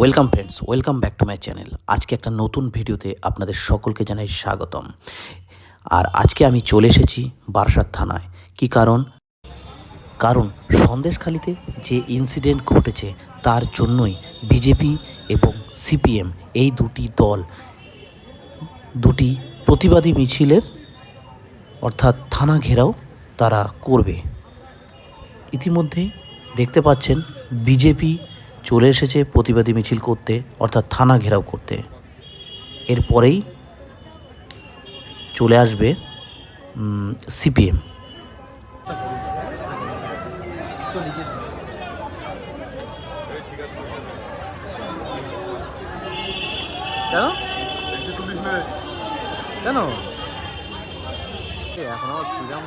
Welcome friends welcome back to my channel আজকে একটা নতুন ভিডিওতে আপনাদের সকলকে জানাই স্বাগতম। আর আজকে আমি চলে এসেছি বারাসাত থানায়। কি কারণ? কারণ সন্দেশখালিতে যে ইনসিডেন্ট ঘটেছে, তার জন্যই বিজেপি এবং সিপিএম এই দুটি দল, দুটি প্রতিবাদী মিছিলের অর্থাৎ থানা ঘেরাও তারা করবে। ইতিমধ্যেই দেখতে পাচ্ছেন বিজেপি চলে এসেছে প্রতিবাদী মিছিল করতে অর্থাৎ থানা ঘেরাও করতে। এরপরেই চলে আসবে সিপিএম। কেন? কেন? এখন আমার শ্রীরাম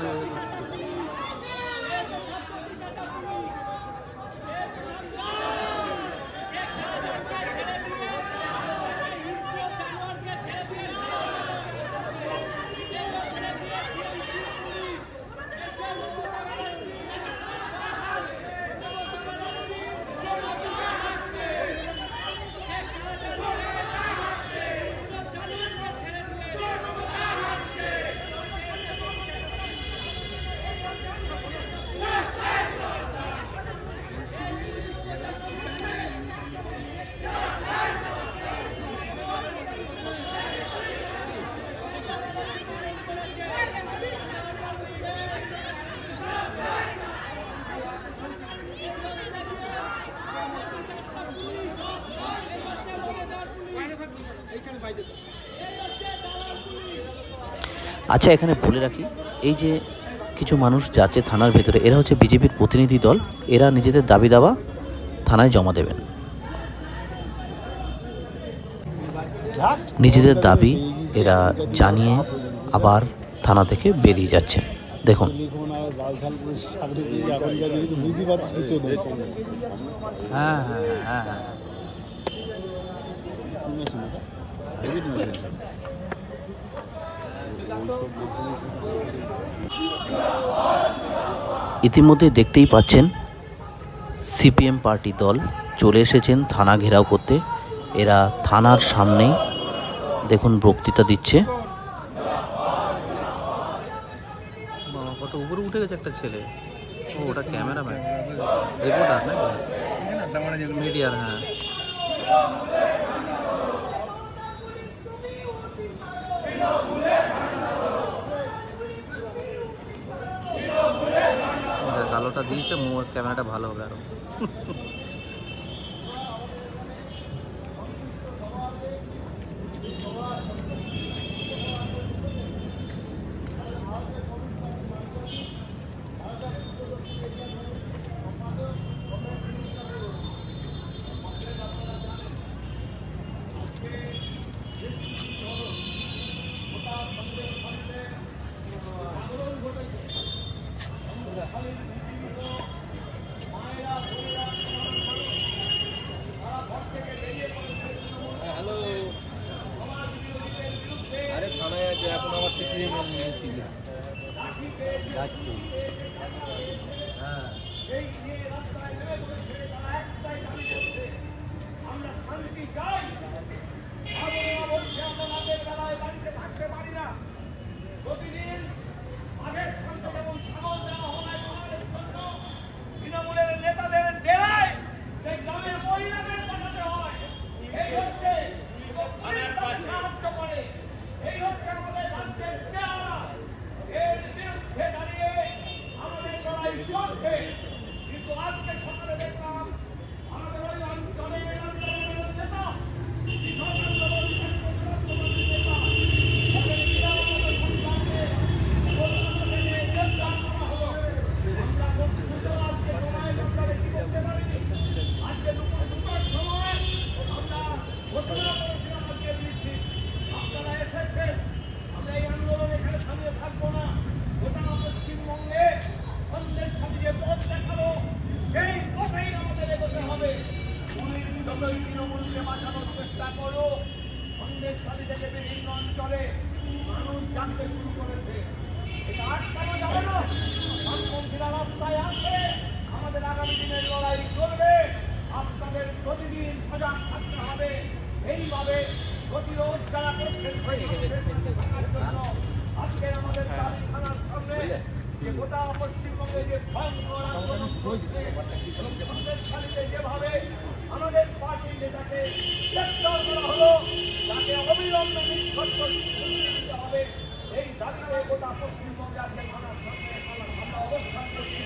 আচ্ছা এখানে বলে রাখি, এই যে কিছু মানুষ যাচ্ছে থানার ভেতরে, এরা হচ্ছে বিজেপির প্রতিনিধি দল, এরা নিজেদের দাবি দাবা থানায় জমা দেবেন। নিজেদের দাবি এরা জানিয়ে আবার থানা থেকে বেরিয়ে যাচ্ছে। দেখুন। হ্যাঁ হ্যাঁ হ্যাঁ হ্যাঁ। ইতিমধ্যে দেখতেই পাচ্ছেন সিপিএম পার্টি দল চলে এসেছেন থানা ঘেরাও করতে। এরা থানার সামনেই দেখুন বক্তৃতা দিচ্ছে। কত উপরে উঠে গেছে একটা ছেলে। ও ওটা ক্যামেরাম্যান। রিপোর্টার নাকি? মিডিয়ার হ্যাঁ দেখ, আলোটা দিয়েছে মো- ক্যামেরাটা ভালো হবে আরও। আছে এখন আমার থাকতে পারি না প্রতিদিন আগের শান্ত এবং সামল আনতে শুরু করেছে। যাবে না। বামপন্থীরা রাস্তায় আছে। আমাদের আগামী দিনের লড়াই চলবে। আপনাদের প্রতিদিন সজাগ থাকতে হবে। এইভাবে প্রতিরোধ যারা আজকে আমাদের থানার সামনে যে গোটা পশ্চিমবঙ্গে যে যেভাবে আমাদের পার্টির নেতাকে গ্রেপ্তার করা হলো তাকে অবিলম্বে নিক্ষণ করতে দাবিতে গোটা পশ্চিমবঙ্গে আজকে আমরা অবস্থান করছি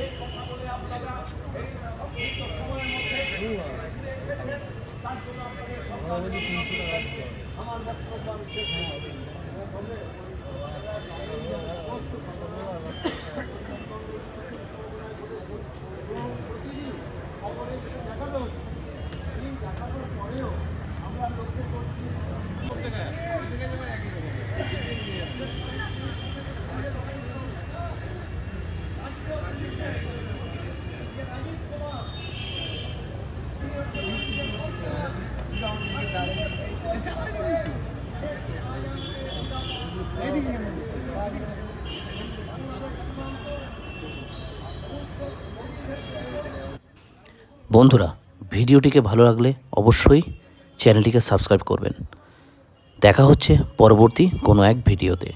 এই কথা বলে আপনারা এই সংক্ষিপ্ত সময়ের মধ্যে এসেছেন তার জন্য আপনাদের আমার বক্তব্য আমি শেষ। বন্ধুরা ভিডিওটিকে ভালো লাগলে অবশ্যই চ্যানেলটিকে সাবস্ক্রাইব করবেন। দেখা হচ্ছে পরবর্তী কোনো এক ভিডিওতে।